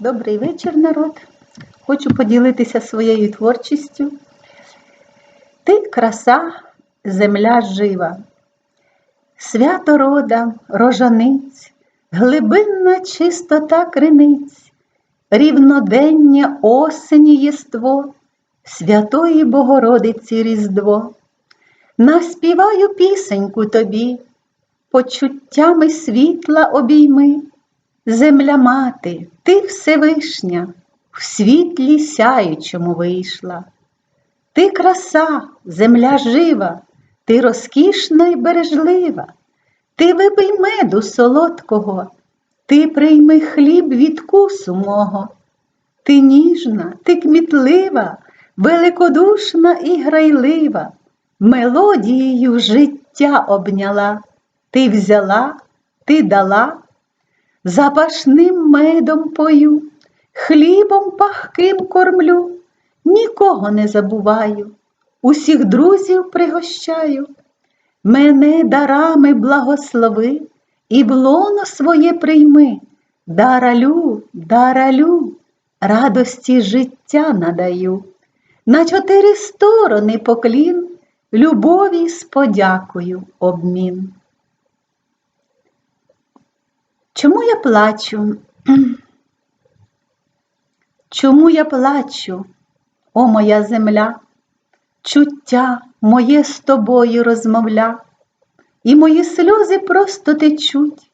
Добрий вечір, народ. Хочу поділитися своєю творчістю. Ти краса, земля жива, свято рода, рожаниць, глибинна чистота криниць, рівнодення осені єство, святої Богородиці Різдво. Наспіваю пісеньку тобі, почуттями світла обійми. Земля мати, ти Всевишня, в світлі сяючому вийшла. Ти краса, земля жива, ти розкішна й бережлива, ти випий меду солодкого, ти прийми хліб від кусу мого. Ти ніжна, ти кмітлива, великодушна і грайлива, мелодією життя обняла, ти взяла, ти дала. Запашним медом пою, хлібом пахким кормлю, нікого не забуваю, усіх друзів пригощаю. Мене дарами благослови і в лоно своє прийми, даралю, даралю, радості життя надаю. На чотири сторони поклін, любові з подякою обмін. Чому я плачу? Чому я плачу, о моя земля, чуття моє з тобою розмовля, і мої сльози просто течуть,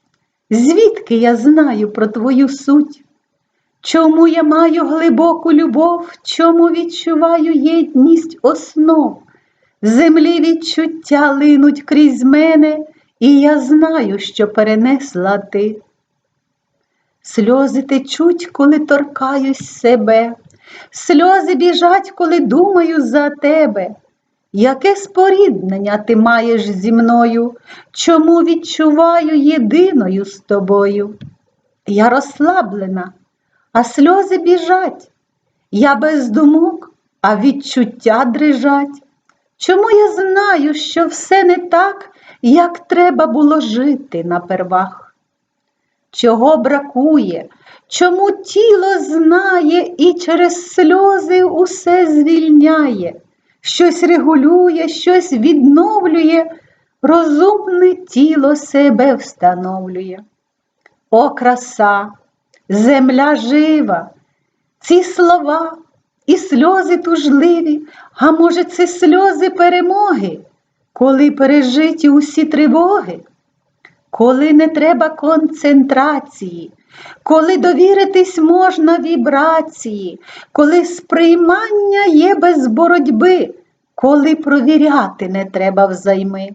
звідки я знаю про твою суть? Чому я маю глибоку любов, чому відчуваю єдність основ? Землі відчуття линуть крізь мене, і я знаю, що перенесла ти. Сльози течуть, коли торкаюсь себе, сльози біжать, коли думаю за тебе. Яке споріднення ти маєш зі мною, чому відчуваю єдиною з тобою? Я розслаблена, а сльози біжать, я без думок, а відчуття дрижать. Чому я знаю, що все не так, як треба було жити напервах? Чого бракує, чому тіло знає і через сльози усе звільняє, щось регулює, щось відновлює, розумне тіло себе встановлює. О, краса, земля жива, ці слова і сльози тужливі, а може, це сльози перемоги, коли пережиті усі тривоги коли не треба концентрації, коли довіритись можна вібрації, коли сприймання є без боротьби, коли провіряти не треба взайми.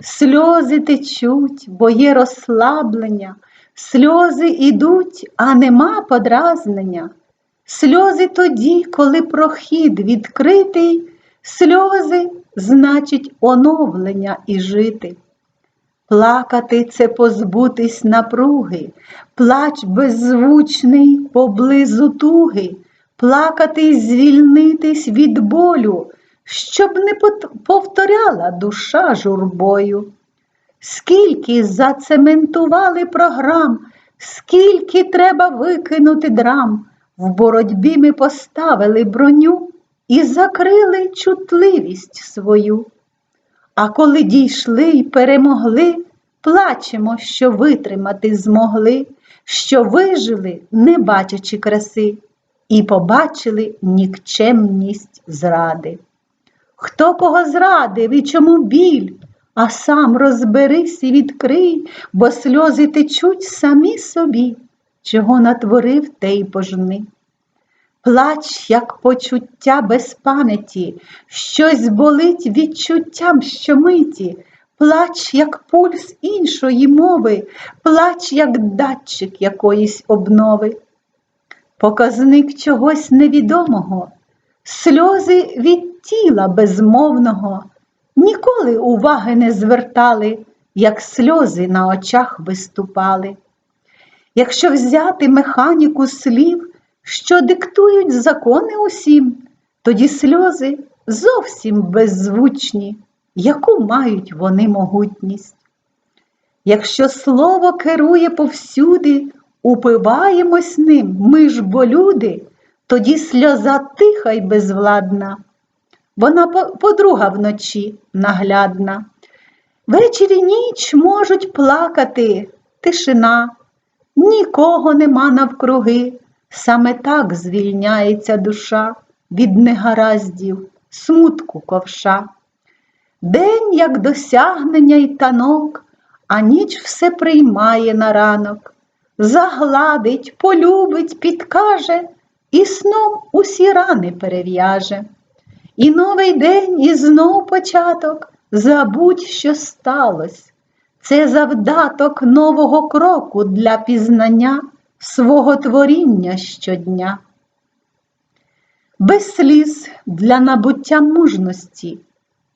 Сльози течуть, бо є розслаблення, сльози ідуть, а нема подразнення. Сльози тоді, коли прохід відкритий, сльози значить оновлення і жити. Плакати це позбутись напруги, плач беззвучний поблизу туги, плакати звільнитись від болю, щоб не повторяла душа журбою. Скільки зацементували програм, скільки треба викинути драм, в боротьбі ми поставили броню і закрили чутливість свою. А коли дійшли й перемогли, плачемо, що витримати змогли, що вижили, не бачачи краси, і побачили нікчемність зради. Хто кого зрадив і чому біль, а сам розберись і відкрий, бо сльози течуть самі собі, чого натворив те й пожни. Плач, як почуття без пам'яті, щось болить відчуттям щомиті, плач, як пульс іншої мови, плач, як датчик якоїсь обнови. Показник чогось невідомого, сльози від тіла безмовного, ніколи уваги не звертали, як сльози на очах виступали. Якщо взяти механіку слів, що диктують закони усім, тоді сльози зовсім беззвучні, яку мають вони могутність. Якщо слово керує повсюди, упиваємось ним, ми ж бо люди, тоді сльоза тиха й безвладна. Вона подруга вночі наглядна. Вечір і ніч можуть плакати, тишина, нікого нема навкруги. Саме так звільняється душа від негараздів, смутку ковша. День, як досягнення й танок, а ніч все приймає на ранок, загладить, полюбить, підкаже і сном усі рани перев'яже. І новий день, і знов початок, забудь, що сталось. Це завдаток нового кроку для пізнання свого творіння щодня. Без сліз для набуття мужності,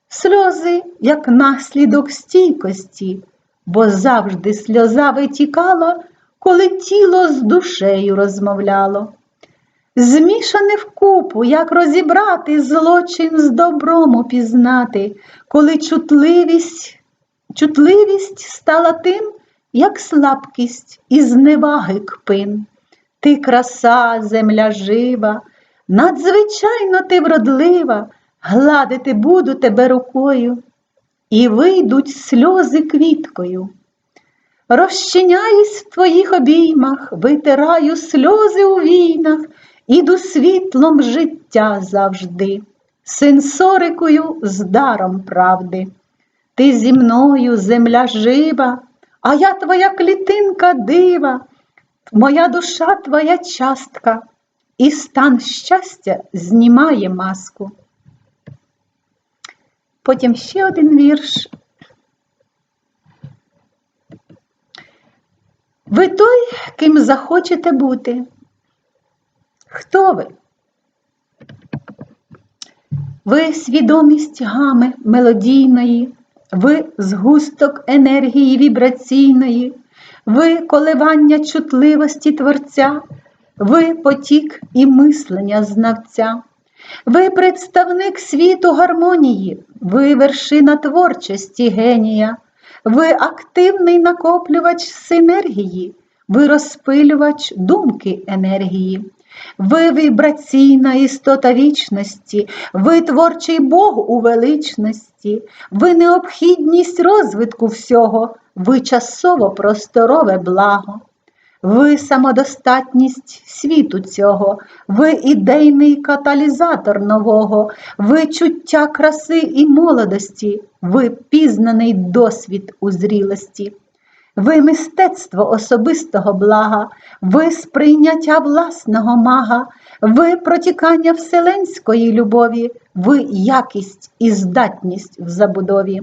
сльози, як наслідок стійкості, бо завжди сльоза витікала, коли тіло з душею розмовляло. Змішане вкупу, як розібрати злочин з добром упізнати, коли чутливість, чутливість стала тим, як слабкість і зневаги кпин. Ти краса, земля жива, надзвичайно ти вродлива, гладити буду тебе рукою, і вийдуть сльози квіткою. Розчиняюсь в твоїх обіймах, витираю сльози у війнах, іду світлом життя завжди, сенсорикою з даром правди. Ти зі мною, земля жива, а я твоя клітинка дива, моя душа твоя частка, і стан щастя знімає маску. Потім ще один вірш. Ви той, ким захочете бути. Хто ви? Ви свідомість гами мелодійної, ви згусток енергії вібраційної, ви коливання чутливості Творця, ви потік і мислення знавця, ви представник світу гармонії, ви вершина творчості генія, ви активний накоплювач синергії, ви розпилювач думки енергії. Ви вібраційна істота вічності, ви творчий Бог у величності, ви необхідність розвитку всього, ви часово просторове благо. Ви самодостатність світу цього, ви ідейний каталізатор нового, ви чуття краси і молодості, ви пізнаний досвід у зрілості. Ви мистецтво особистого блага, ви сприйняття власного мага, ви протікання вселенської любові, ви якість і здатність в забудові.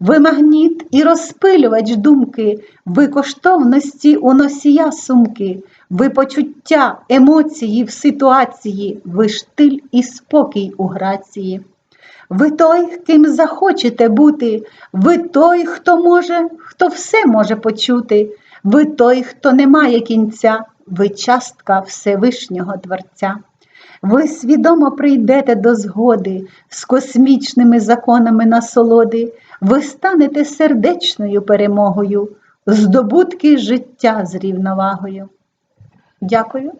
Ви магніт і розпилювач думки, ви коштовності у носія сумки, ви почуття, емоції в ситуації, ви штиль і спокій у грації. Ви той, ким захочете бути, ви той, хто може, хто все може почути, ви той, хто не має кінця, ви частка Всевишнього Творця. Ви свідомо прийдете до згоди з космічними законами насолоди, ви станете сердечною перемогою, здобутки життя з рівновагою. Дякую.